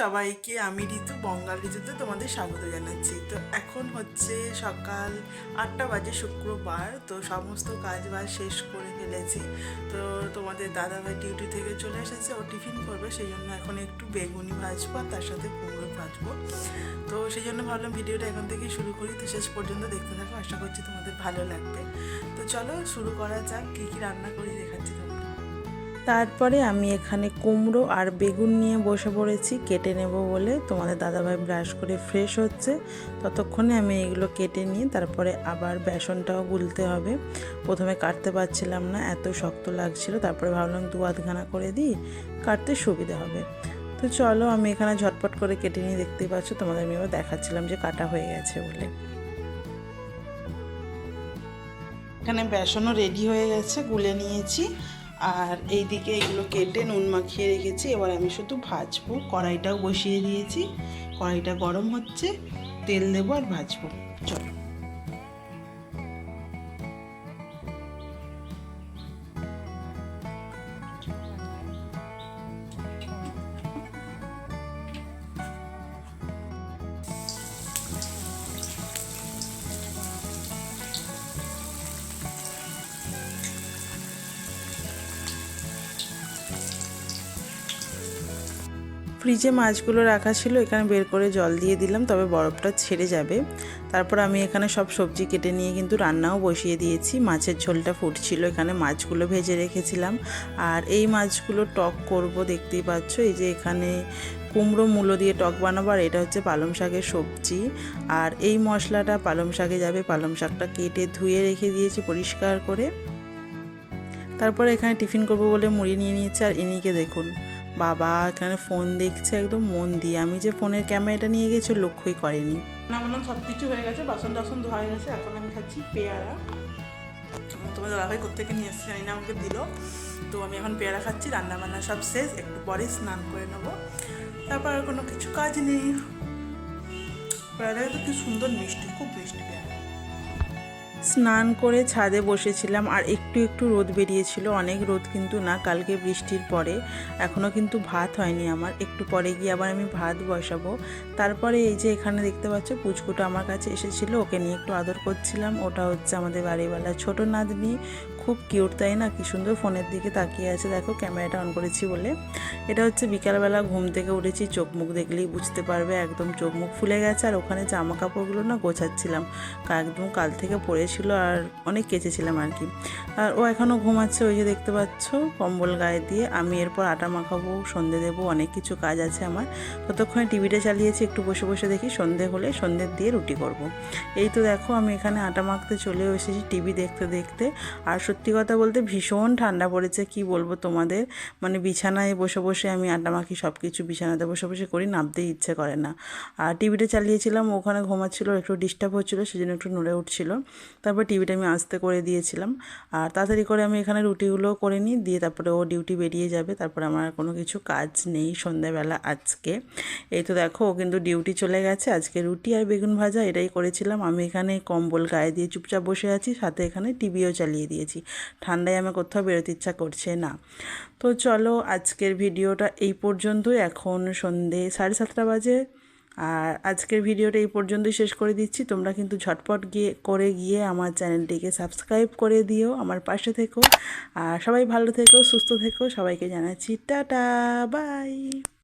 সবাইকে আমি ঋতু বঙ্গাল ঋতুতে তোমাদের স্বাগত জানাচ্ছি। তো এখন হচ্ছে সকাল আটটা বাজে শুক্রবার, তো সমস্ত কাজ বাজ শেষ করে ফেলেছি। তো তোমাদের দাদাভাই ডিউটি থেকে চলে এসেছে, ও টিফিন করবে সেই জন্য এখন একটু বেগুনি ভাজবো আর তার সাথে কুমড়ো ভাজবো। তো সেই জন্য ভাবলাম ভিডিওটা এখন থেকে শুরু করি, তো শেষ পর্যন্ত দেখতে থাকো, আশা করছি তোমাদের ভালো লাগবে। তো চলো শুরু করা যাক, কী কী রান্না করি দেখাচ্ছি তোমাদের। তারপরে আমি এখানে কুমড়ো আর বেগুন নিয়ে বসে পড়েছি, কেটে নেব বলে। তোমাদের দাদাভাই ব্রাশ করে ফ্রেশ হচ্ছে। ততক্ষণে আমি এগুলো কেটে নিয়ে তারপরে আবার বেসনটাও গুলতে হবে। প্রথমে কাটতে পারছিলাম না, এত শক্ত লাগছিল। তারপরে ভাবলাম দু আধখানা করে দিই, কাটতে সুবিধা হবে। তো চলো, আমি এখানে ঝটপট করে কেটে নিয়ে দেখতেই পাচ্ছ, তোমাদের আমি এবার দেখাচ্ছিলাম যে কাটা হয়ে গেছে বলে। এখানে বেসনও রেডি হয়ে গেছে, গুলে নিয়েছি। আর এইদিকে এগুলো কেটে নুন মাখিয়ে রেখেছি। এবার আমি শুধু ভাজবো। কড়াইটাও বসিয়ে দিয়েছি। কড়াইটা গরম হচ্ছে। তেল দেবো আর ভাজবো। চলো। ফ্রিজে মাছগুলো রাখা ছিল, এখানে বের করে জল দিয়ে দিলাম, তবে বরফটা ছেড়ে যাবে। তারপর আমি এখানে সব সবজি কেটে নিয়ে কিন্তু রান্নাও বসিয়ে দিয়েছি। মাছের ঝোলটা ফুটছিল, এখানে মাছগুলো ভেজে রেখেছিলাম। আর এই মাছগুলো টক করব, দেখতেই পাচ্ছ, এই যে এখানে কুমড়ো মূলো দিয়ে টক বানাবো, আর এটা হচ্ছে পালং শাকের সবজি। আর এই মশলাটা পালং শাকে যাবে, পালং শাকটা কেটে ধুয়ে রেখে দিয়েছি পরিষ্কার করে। তারপরে এখানে টিফিন করব বলে মুড়ি নিয়ে নিয়েছি, আর ইনিকে দেখুন। বাবা এখানে ফোন দেখছে একদম মন দিয়ে। আমি যে ফোনের ক্যামেরাটা নিয়ে গেছি লক্ষ্যই করেনি। না বললাম সব কিছু হয়ে গেছে, বাসন টাসন ধোয়া হয়ে গেছে, এখন আমি খাচ্ছি পেয়ারা। তোমার দাদাভাই কোথেকে নিয়ে এসেছে জানি না, আমাকে দিল। তো আমি এখন পেয়ারা খাচ্ছি রান্না বান্না সব শেষ, একটু পরে স্নান করে নেব। তারপর আর কোনো কিছু কাজ নেই। পেয়ারাটা তো কি সুন্দর মিষ্টি, খুব মিষ্টি পেয়ারা। স্নান করে ছাদে বসেছিলাম আর একটু একটু রোদ বেরিয়েছিল, অনেক রোদ কিন্তু না, কালকে বৃষ্টির পরে। এখনও কিন্তু ভাত হয়নি আমার, একটু পরে গিয়ে আবার আমি ভাত বসাবো। তারপরে এই যে এখানে দেখতে পাচ্ছ, পুচকুটা আমার কাছে এসেছিল, ওকে নিয়ে একটু আদর করছিলাম। ওটা হচ্ছে আমাদের বাড়িওয়ালা ছোট নাতনি, খুব কিউট তাই না? কি সুন্দর ফোনের দিকে তাকিয়ে আছে, দেখো ক্যামেরাটা অন করেছি বলে। এটা হচ্ছে বিকালবেলা ঘুম থেকে উঠেছি, চোখ মুখ দেখলেই বুঝতে পারবে, একদম চোখ মুখ ফুলে গেছে। আর ওখানে জামা কাপড়গুলো না গোছাচ্ছিলাম একদম কাল থেকে পরেছিল আর অনেক কেচেছিলাম আর কি। আর ও এখনও ঘুমাচ্ছে, ওই যে দেখতে পাচ্ছ, কম্বল গায়ে দিয়ে। আমি এরপর আটা মাখাবো, সন্ধে দেবো, অনেক কিছু কাজ আছে আমার। ততক্ষণে টিভিটা চালিয়েছি, একটু বসে বসে দেখি, সন্ধে হলে সন্ধ্যের দিয়ে রুটি করব। এই তো দেখো, আমি এখানে আটা মাখতে চলেও এসেছি টিভি দেখতে দেখতে। আর সত্যি কথা বলতে ভীষণ ঠান্ডা পড়েছে, কি বলব তোমাদের? মানে বিছানায় বসে বসে আমি আটা মাখি সব কিছু বিছানাতে বসে বসে করি, নামতেই ইচ্ছে করে না। আর টিভিটা চালিয়েছিলাম, ওখানে ঘুমাচ্ছিল, একটু ডিস্টার্ব হচ্ছিল, সেজন্য একটু নড়ে উঠছিল। তারপর টিভিটা আমি আস্তে করে দিয়েছিলাম। আর তাড়াতাড়ি করে আমি এখানে রুটিগুলো করে নিই, দিয়ে তারপরে ও ডিউটি বেরিয়ে যাবে। তারপরে আমার কোনো কিছু কাজ নেই সন্ধ্যাবেলা আজকে। এই তো দেখো, ও কিন্তু ডিউটি চলে গেছে। আজকে রুটি আর বেগুন ভাজা এটাই করেছিলাম। আমি এখানে কম্বল গায়ে দিয়ে চুপচাপ বসে আছি, সাথে এখানে টিভিও চালিয়ে দিয়েছি। ঠান্ডায় আমার কোথাও বেরোতে ইচ্ছা করছে না। তো চলো আজকের ভিডিওটা এই পর্যন্তই। এখন সন্ধে সাড়ে সাতটা বাজে। আর আজকের ভিডিওটা এই পর্যন্তই শেষ করে দিচ্ছি। তোমরা কিন্তু ঝটপট গিয়ে, করে গিয়ে আমার চ্যানেলটিকে সাবস্ক্রাইব করে দিও আমার পাশে থেকো। আর সবাই ভালো থেকো, সুস্থ থেকো। সবাইকে জানাচ্ছি, টাটা, বাই।